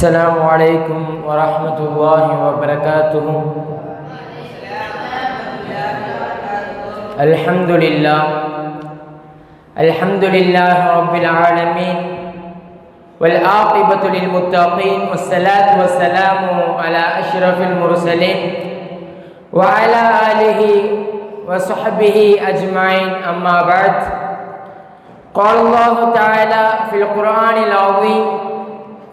السلام عليكم ورحمة الله وبركاته. الحمد لله. الحمد لله رب العالمين. والعاقبة للمتقين والصلاة والسلام على أشرف المرسلين. وعلى آله وصحبه أجمعين. أما بعد. قال الله تعالى في القرآن العظيم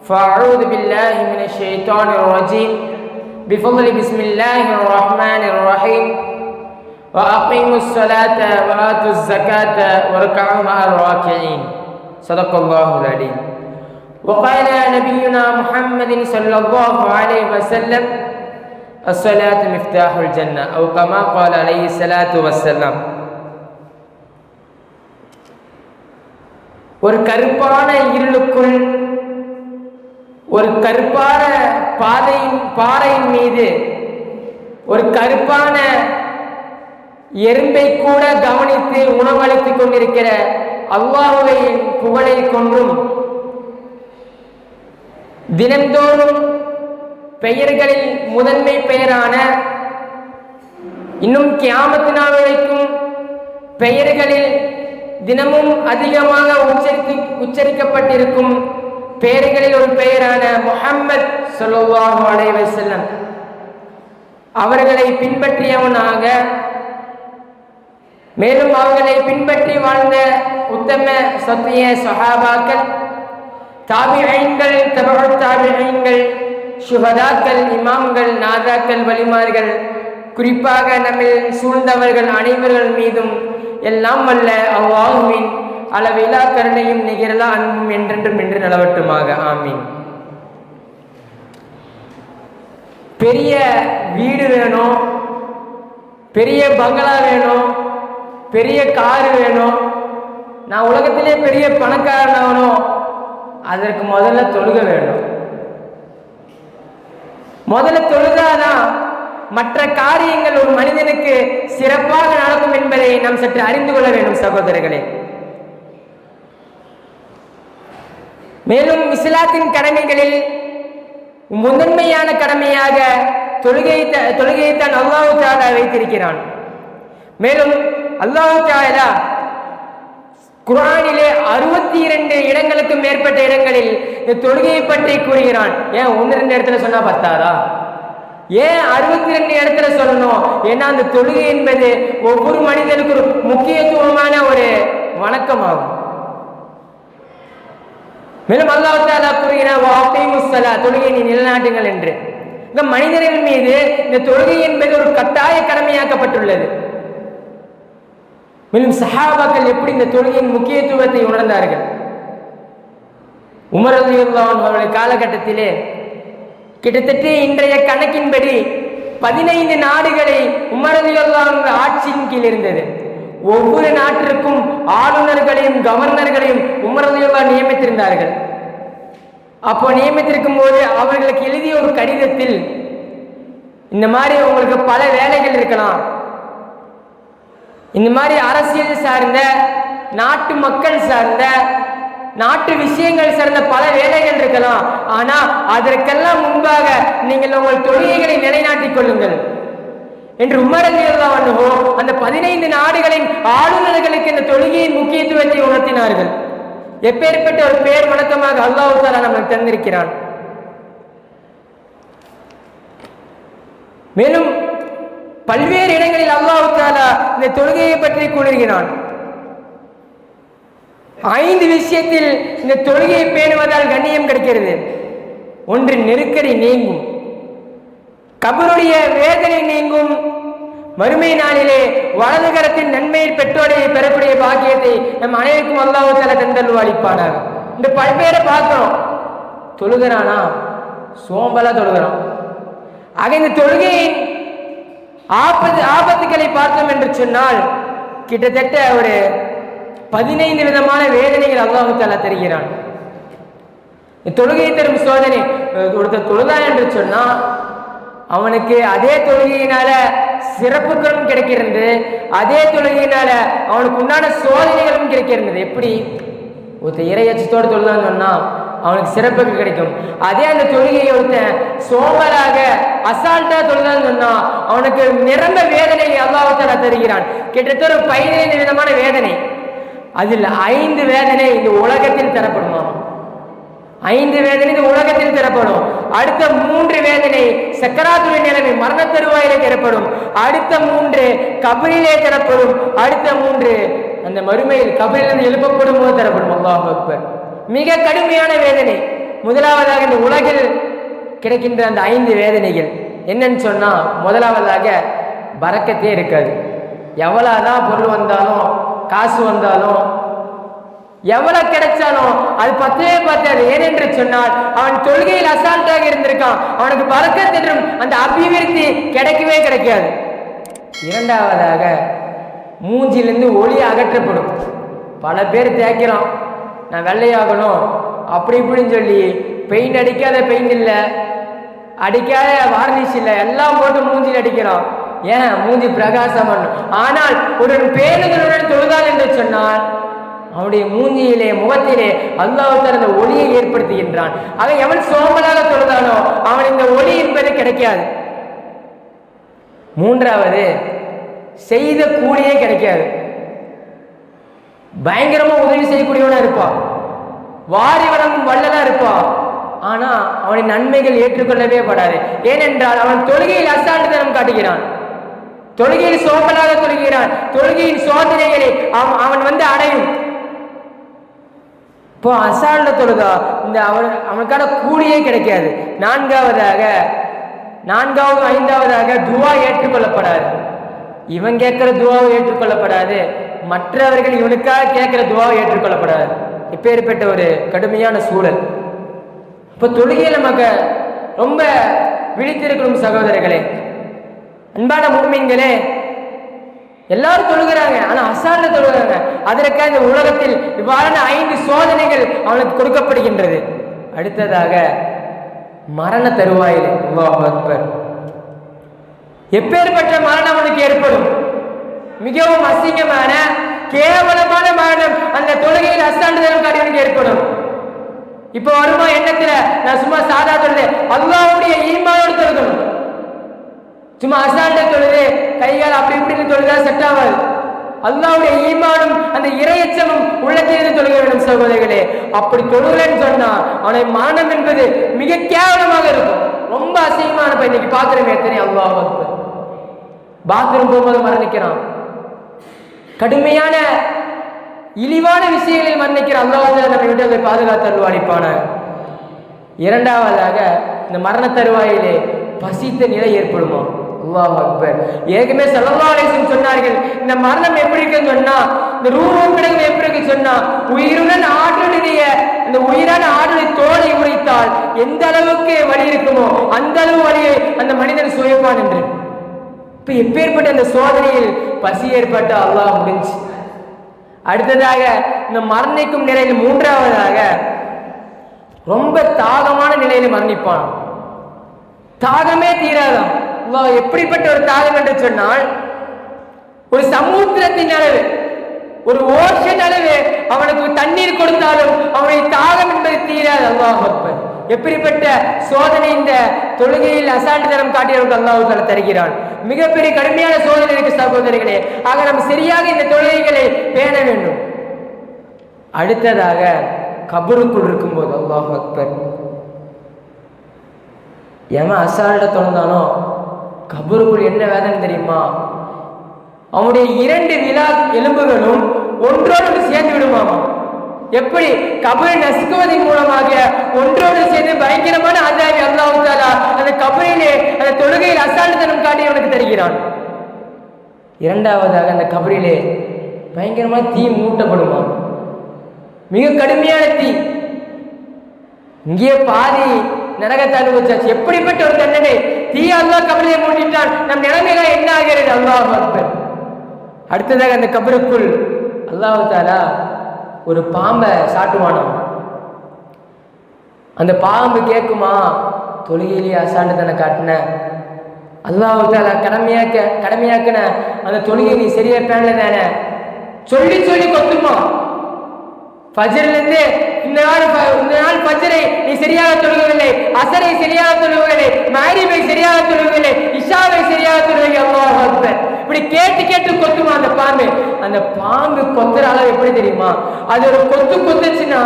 فأعوذ بالله من الشيطان الرجيم بفضل بسم الله الرحمن الرحيم وأقيموا الصلاة وآتوا الزكاة واركعوا مع الراكعين صدق الله العليم وقال نبينا محمد صلى الله عليه وسلم الصلاة مفتاح الجنة أو كما قال عليه الصلاة والسلام ஒரு கருப்பான இருளுக்குள் ஒரு கருப்பான பாதையின் பாறையின் மீது ஒரு கருப்பான எறும்பை கூட கவனித்து உணவளித்துக் கொண்டிருக்கிற அவ்வாவுடைய புகழை கொண்டும் தினந்தோறும் பெயர்களில் முதன்மை பெயரான இன்னும் கியாமத்து நாள் வரைக்கும் பெயர்களில் தினமும் அதிகமாக உச்சரித்து உச்சரிக்கப்பட்டிருக்கும் பெயர்களில் ஒரு பெயரான முகம்மத் சொல்லுவாஹு அலைவர் செல்லம் அவர்களை பின்பற்றியவனாக மேலும் அவர்களை பின்பற்றி வாழ்ந்த உத்தம சத்திய சஹாபாக்கள் தாபிஐன்கள் தமிழ் தாபிஐன்கள் சுகதாக்கள் இமாம்கள் நாதாக்கள் வலிமார்கள் குறிப்பாக நம்மில் சூழ்ந்தவர்கள் அனைவர்கள் மீதும் எல்லாம் வல்ல அவ்வாஹுவின் அளவிலா கருணையும் நிகரலா அன்பும் என்றென்றும் என்று நிலவட்டுமாக. ஆமீன். பெரிய வீடு வேணும் பெரிய பங்களா வேணும் பெரிய காரு வேணும் நான் உலகத்திலே பெரிய பணக்காரன் ஆகணும் அதற்கு முதல்ல தொழுக வேணும் முதல்ல தொழுதாதான் மற்ற காரியங்கள் ஒரு மனிதனுக்கு சிறப்பாக நடக்கும் என்பதை நாம் சற்று அறிந்து கொள்ள வேண்டும் சகோதரர்களே. மேலும் இஸ்லாத்தின் கடமைகளில் முதன்மையான கடமையாக தொழுகை தொழுகையைத்தான் அல்லாஹு தாலா வைத்திருக்கிறான். மேலும் அல்லாஹு தாலா குரானிலே அறுபத்தி இரண்டு இடங்களுக்கு மேற்பட்ட இடங்களில் தொழுகையை பற்றி கூறுகிறான். ஏன் ஒன்று ரெண்டு இடத்துல சொன்னா பத்தாதா? ஏன் அறுபத்தி ரெண்டு இடத்துல சொல்லணும்? ஏன்னா அந்த தொழுகை என்பது ஒவ்வொரு மனிதனுக்கு ஒரு முக்கியத்துவமான ஒரு வணக்கமாகும். மேலும் அல்லாஹாலா கூறுகிறார் வாக்கை தொழுகை நீ நிலநாட்டுங்கள் என்று. இந்த மனிதர்கள் மீது இந்த தொழுகை என்பது ஒரு கட்டாய கடமையாக்கப்பட்டுள்ளது. மேலும் சஹாபாக்கள் எப்படி இந்த தொழுகையின் முக்கியத்துவத்தை உணர்ந்தார்கள்? உமர் அலியுல்லான் அவருடைய காலகட்டத்திலே கிட்டத்தட்ட இன்றைய கணக்கின்படி பதினைந்து நாடுகளை உமர் அலியுல்லான் ஆட்சியின் கீழ் இருந்தது. ஒவ்வொரு நாட்டிற்கும் ஆளுநர்களையும் கவர்னர்களையும் உமரதையெல்லா நியமித்திருந்தார்கள். அப்போ நியமித்திருக்கும் போது அவர்களுக்கு எழுதிய ஒரு கடிதத்தில் இந்த மாதிரி உங்களுக்கு பல வேலைகள் இருக்கலாம். இந்த மாதிரி அரசியல் சார்ந்த நாட்டு மக்கள் சார்ந்த நாட்டு விஷயங்கள் சார்ந்த பல வேலைகள் இருக்கலாம். ஆனா அதற்கெல்லாம் முன்பாக நீங்கள் உங்கள் தொழில்களை நிலைநாட்டிக் கொள்ளுங்கள். என்று உமரலியல்லாவோ அந்த பதினைந்து நாடுகளின் ஆளுநர்களுக்கு இந்த தொழுகையின் முக்கியத்துவத்தை உணர்த்தினார்கள். எப்பேற்பட்ட ஒரு பேர் வணக்கமாக அல்லாஹு தாலா நமக்கு தந்திருக்கிறான். மேலும் பல்வேறு இடங்களில் அல்லாஹு தாலா இந்த தொழுகையை பற்றி கூறுகிறான். ஐந்து விஷயத்தில் இந்த தொழுகையை பேணுவதால் கண்ணியம் கிடைக்கிறது. ஒன்று நெருக்கடி நீங்கும். கபருடைய வேதனை நீங்கும். மறுமை நாளிலே வலது கரத்தின் நன்மையை பெற்றோரை பெறக்கூடிய பாக்கியத்தை நம் அனைவருக்கும் அல்லாஹு தல தந்தல்வா அளிப்பானார் இந்த பல்வேறு பார்க்கிறோம் தொழுகிறானா? சோம்பலா தொழுகிறான். ஆக இந்த தொழுகையின் ஆபத்து ஆபத்துக்களை பார்த்தோம் என்று சொன்னால் கிட்டத்தட்ட ஒரு பதினைந்து விதமான வேதனைகள் அல்லாஹு தாலா தருகிறான். தொழுகை தரும் சோதனை ஒருத்தர் தொழுதா என்று சொன்னால் அவனுக்கு அதே தொழுகையினால சிறப்புகளும் கிடைக்கிறது அதே தொழுகையினால அவனுக்கு உண்டான சோதனைகளும் கிடைக்கிறது எப்படி? ஒருத்தர் இறையச்சத்தோடு தொழுதான் சொன்னா அவனுக்கு சிறப்புக்கு கிடைக்கும். அதே அந்த தொழுகையை ஒருத்தன் சோமலாக அசால்ட்டா தொழுதான் சொன்னா அவனுக்கு நிரம்ப வேதனை அல்லாஹால தருகிறான். கிட்டத்தட்ட ஒரு பதினைந்து விதமான வேதனை. அதில் ஐந்து வேதனை இந்த உலகத்தில் தரப்படுமா? ஐந்து வேதனை உலகத்தில் தரப்படும் அடுத்த மூன்று வேதனை சக்கராத்துறை நிலைமை மரண தருவாயிலே திறப்படும் அடுத்த மூன்று கபரிலே தரப்படும் அடுத்த மூன்று அந்த மறுமையில் கபரிலிருந்து எழுப்பப்படும் போது தரப்படும். அல்லாஹ் அக்பர். மிக கடுமையான வேதனை. முதலாவதாக இந்த உலகில் கிடைக்கின்ற அந்த ஐந்து வேதனைகள். என்னன்னு சொன்னால் முதலாவதாக பறக்கத்தே இருக்காது. எவ்வளோதான் பொருள் வந்தாலும் காசு வந்தாலும் எவ்வளவு கிடைச்சாலும் அது பத்தவே பத்தாது ஏனென்று சொன்னால் அவன் தொழுகையில் அசால்ட்டாக இருந்திருக்கான். அவனுக்கு பறக்கத் அந்த அபிவிருத்தி கிடைக்கவே கிடைக்காது. இரண்டாவதாக மூஞ்சிலிருந்து ஒளி அகற்றப்படும். பல பேர் தேய்க்கிறான். நான் வெள்ளையாகணும். அப்படி இப்படின்னு சொல்லி பெயிண்ட் அடிக்காத பெயிண்ட் இல்லை. அடிக்காத வார்னிஷ் இல்லை. எல்லாம் போட்டு மூஞ்சில் அடிக்கிறான். ஏன்? மூஞ்சி பிரகாசம் பண்ணும். ஆனால் ஒரு பேருதலுடன் தொழுதால் என்று சொன்னால் அவனுடைய மூஞ்சியிலே முகத்திலே அல்லாஹ் அந்த ஒளியை ஏற்படுத்துகின்றான். அவன் எவன் சோம்பலாக தொழுதானோ அவன் இந்த ஒளி என்பது கிடைக்காது. மூன்றாவது செய்த கூலியே கிடைக்காது. பயங்கரமா உதவி செய்யக்கூடியவனா இருப்பான் வாரி வழங்கும் வல்லலா இருப்பான் ஆனா அவனின் நன்மைகள் ஏற்றுக்கொள்ளவே படாது. ஏனென்றால் அவன் தொழுகையில் அசாண்டுதனம் காட்டுகிறான். தொழுகையில் சோம்பலாக தொழுகிறான். தொழுகையின் சோதனைகளை அவன் அவன் வந்து அடையும். இப்போ அசால்ட்ட தொழுதா இந்த அவன் அவனுக்கான கூலியே கிடைக்காது. நான்காவதாக நான்காவது ஐந்தாவதாக துவா ஏற்றுக்கொள்ளப்படாது. இவன் கேட்குற துவாவை ஏற்றுக்கொள்ளப்படாது. மற்றவர்கள் இவனுக்காக கேட்குற துவாவை ஏற்றுக்கொள்ளப்படாது. இப்பேற்பட்ட ஒரு கடுமையான சூழல். இப்போ தொழுகையில் நமக்கு ரொம்ப விழித்திருக்கணும் சகோதரர்களே. அன்பான மூமின்களே எல்லாரும் தொழுகிறாங்க ஆனா அசால்ல தொழுகிறாங்க. அதற்காக இந்த உலகத்தில் இவ்வாறான ஐந்து சோதனைகள் அவனுக்கு கொடுக்கப்படுகின்றது. அடுத்ததாக மரண தருவாயில் அக்பர். எப்பேற்பட்ட மரணம் அவனுக்கு ஏற்படும்? மிகவும் அசிங்கமான கேவலமான மரணம் அந்த தொழுகையில் அசாண்டுதலும் காரியனுக்கு ஏற்படும். இப்போ வருமா எண்ணத்துல? நான் சும்மா சாதா தொழுது அல்லாவுடைய ஈமானோடு தொழுகணும். சும்மா அசாண்ட தொழுது கைகால் அப்படி இப்படின்னு தொழுதா செட் ஆகாது. அல்லாவுடைய ஈமானும் அந்த இரையச்சமும் உள்ளத்திலிருந்து தொழுக வேண்டும் சகோதரிகளே. அப்படி தொழுகலன்னு சொன்னா அவனை மரணம் என்பது மிக கேவலமாக இருக்கும். ரொம்ப அசிங்கமான பையன். இன்னைக்கு பாக்குறோம் எத்தனை அல்லாஹ் பாத்ரூம் போகும்போது மரணிக்கிறான். கடுமையான இழிவான விஷயங்களில் மரணிக்கிற அல்லாஹ் நம்ம விட்டு அதை பாதுகாத்து அல்வாடிப்பான இரண்டாவதாக இந்த மரண தருவாயிலே பசித்த நிலை ஏற்படுமா? அல்லாஹ் அக்பர். ஏற்கனவே சல்லல்லாஹு சொன்னார்கள் இந்த மரணம் எப்படி இருக்குன்னு சொன்னா இந்த ரூபம் கிடங்கு எப்படி இருக்கு சொன்னா உயிருடன் ஆற்றலுடைய இந்த உயிரான ஆற்றலை தோலை உரைத்தால் எந்த அளவுக்கு வழி இருக்குமோ அந்த அளவு வழியை அந்த மனிதன் சுயப்பான் என்று. இப்ப எப்பேற்பட்ட அந்த சோதனையில் பசி ஏற்பட்ட அல்லாஹ் முடிஞ்சு. அடுத்ததாக இந்த மரணிக்கும் நிலையில் மூன்றாவதாக ரொம்ப தாகமான நிலையில மரணிப்பான். தாகமே தீராதான் எப்படிப்பட்ட ஒரு தாகம் என்று சொன்னால் ஒரு சமுத்திரத்தின் அளவு ஒரு ஓஷன் அளவு அவனுக்கு தண்ணீர் கொடுத்தாலும் அவனை தாகம் என்பது தீராது. அல்லாஹ் அக்பர். எப்படிப்பட்ட சோதனை இந்த தொழுகையில் அசால்ட் தரம் காட்டியவர்கள் அல்லாஹ் தஆலா தருகிறான். மிகப்பெரிய கடுமையான சோதனை இருக்கு சகோதரிகளே ஆக நம்ம சரியாக இந்த தொழுகைகளை பேண வேண்டும். அடுத்ததாக கபருக்குள் இருக்கும்போது அல்லாஹ் அக்பர். எவன் அசால்ட்டை தொடர்ந்தானோ கபருக்குள் என்ன வேதனை தெரியுமா? அவனுடைய இரண்டு விழா எலும்புகளும் ஒன்றோடு சேர்ந்து விடுமாமா? எப்படி? கபரை நசுக்குவதன் மூலமாக ஒன்றோடு சேர்ந்து பயங்கரமான ஆதாவி அல்லாவுத்தாலா அந்த கபரிலே அந்த தொழுகையில் அசாண்டுத்தனம் காட்டி அவனுக்கு தருகிறான். இரண்டாவதாக அந்த கபரிலே பயங்கரமான தீ மூட்டப்படுமா? மிக கடுமையான தீ. இங்கே பாதி நரகத்தை அனுபவிச்சாச்சு எப்படிப்பட்ட ஒரு தண்டனை? தீ அல்லா கபரிலே மூட்டிட்டான் நம் நிலைமையெல்லாம் என்ன ஆகிறது? அல்லாஹ் அக்பர். அடுத்ததாக அந்த கபருக்குள் அல்லாஹு தாலா ஒரு பாம்பை சாட்டுவானாம் அந்த பாம்பு கேட்குமா தொழுகையிலேயே அசாண்டுத்தனை காட்டின. அல்லாஹு தாலா கடமையாக்க கடமையாக்கின. அந்த தொழுகை நீ சரியா பேனல தானே? சொல்லி சொல்லி கொத்துமா? ஃபஜ்ரிலிருந்து இந்த நாள் இந்த நாள் ஃபஜ்ரை நீ சரியாக தொழுகவில்லை அசரை சரியாக தொழுகவில்லை மகரிபை சரியாக தொழுகவில்லை இஷாவை சரியாக தொழுகவில்லை அல்லாஹ் அக்பர். இப்படி கேட்டு கேட்டு கொத்துமா அந்த பாம்பு? அந்த பாம்பு கொத்துற அளவு எப்படி தெரியுமா? அது ஒரு கொத்து கொத்துச்சுன்னா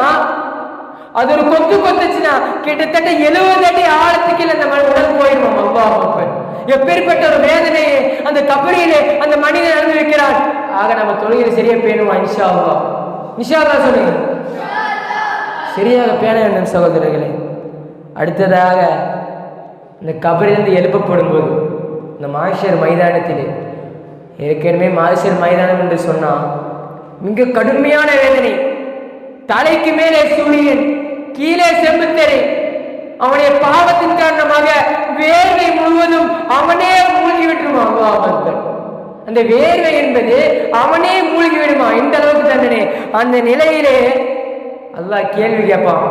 அது ஒரு கொத்து கொத்துச்சுன்னா கிட்டத்தட்ட எழுபது அடி ஆழத்துக்கு அந்த மண் உடல் போயிடுமா அல்லாஹ் அக்பர். எப்பேற்பட்ட ஒரு வேதனையை அந்த கபரியிலே அந்த மனிதன் அனுபவிக்கிறான் ஆக நம்ம தொழுகையில் சரியா பேணுமா? இன்ஷா அல்லாஹ். நிஷாதா சொல்லுங்க சரியாக பேண வேண்டும் சகோதரர்களே. அடுத்ததாக இந்த கபரிலிருந்து எழுப்பப்படும் போது இந்த மாஷர் மைதானத்திலே ஏற்கனவே மாஷர் மைதானம் என்று சொன்னால் மிக கடுமையான வேதனை. தலைக்கு மேலே சூரியன் கீழே செம்புத்தரை அவனுடைய பாவத்தின் காரணமாக வேர்வை முழுவதும் அவனே மூழ்கி விட்டுருவான் அவன் அந்த வேர்வை என்பது அவனே மூழ்கி விடுமா? இந்த அளவுக்கு தண்டனை. அந்த நிலையிலே அல்லாஹ் கேள்வி கேட்பான்.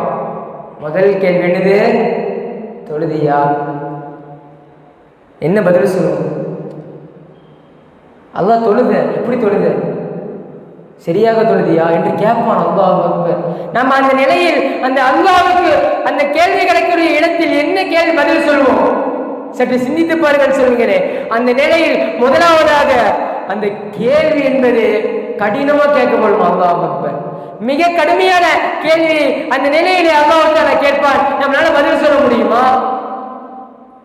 முதல் கேள்வி என்னது? தொழுதியா? என்ன பதில் சொல்லுவோம்? அல்லாஹ் தொழுத எப்படி தொழுத? சரியாக தொழுதியா என்று கேட்பான் அல்லாஹ் அக்பர். நம்ம அந்த நிலையில் அந்த அல்லாவுக்கு அந்த கேள்வி கிடைக்கிற இடத்தில் என்ன கேள்வி பதில் சொல்வோம் சற்று சிந்தித்து பாருங்கள் சொல்லுங்களே அந்த நிலையில் முதலாவதாக அந்த கேள்வி என்பது கடினமா கேட்கப்படும் அல்லாஹ் அக்பர். மிக கடுமையான கேள்வி அந்த நிலையிலே அல்லாஹ் கேட்பான் நம்மளால பதில் சொல்ல முடியுமா?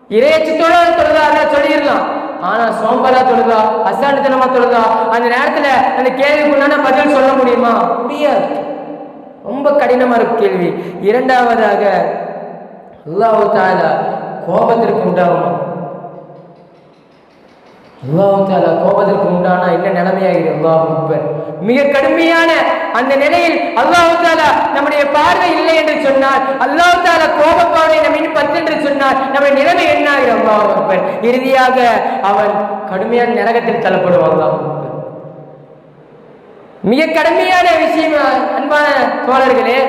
இறையச்சத்தோட தொழுதா அதான் சொல்லிடலாம். ஆனா சோம்பலா தொழுதா அசாண்டுத்தனமா தொழுதா அந்த நேரத்துல அந்த கேள்விக்குண்டான பதில் சொல்ல முடியுமா? முடியாது. ரொம்ப கடினமா இருக்கு கேள்வி. இரண்டாவதாக அல்லாஹ் தாலா கோபத்திற்கு உண்டாகுமா. அல்லாஹ் தாலா கோபத்திற்கு உண்டானா என்ன நிலைமையாகிறது அல்லாஹ் அக்பர். மிக கடுமையான அந்த நிலையில் அல்லாஹ் தாலா நம்முடைய பார்வை இல்லை என்று சொன்னால் அல்லாஹ் தாலா கோப பார்வை நம்ம பத்து என்று சொன்னால் நம்முடைய நிலைமை என்ன ஆகிறது அல்லாஹ் அக்பர். இறுதியாக அவன் கடுமையான நரகத்தில் தள்ளப்படுவான் அல்லாஹ் மிக கடுமையான விஷயம் அன்பான தோழர்களே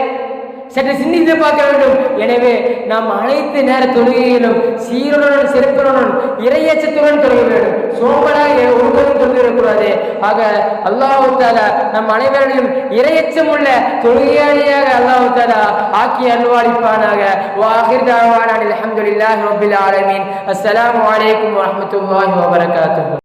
சற்று சிந்தித்து பார்க்க வேண்டும். எனவே நாம் அனைத்து நேர தொழுகையிலும் சீருடன் சிறப்புடன் இறையச்சத்துடன் தொழுக வேண்டும். சோம்பலாக ஒருவரும் தொழுகிடக்கூடாது ஆக அல்லாஹு தாலா நம் அனைவரையும் இறையச்சம் உள்ள தொழுகையாளியாக அல்லாஹு தாலா ஆக்கி அன்வாளிப்பானாக வாஹிர் தாவான அல்ஹம்துலில்லாஹி ரப்பில் ஆலமீன். அஸ்ஸலாமு அலைக்கும் வரமத்துல்லாஹி வபரகாத்துஹு.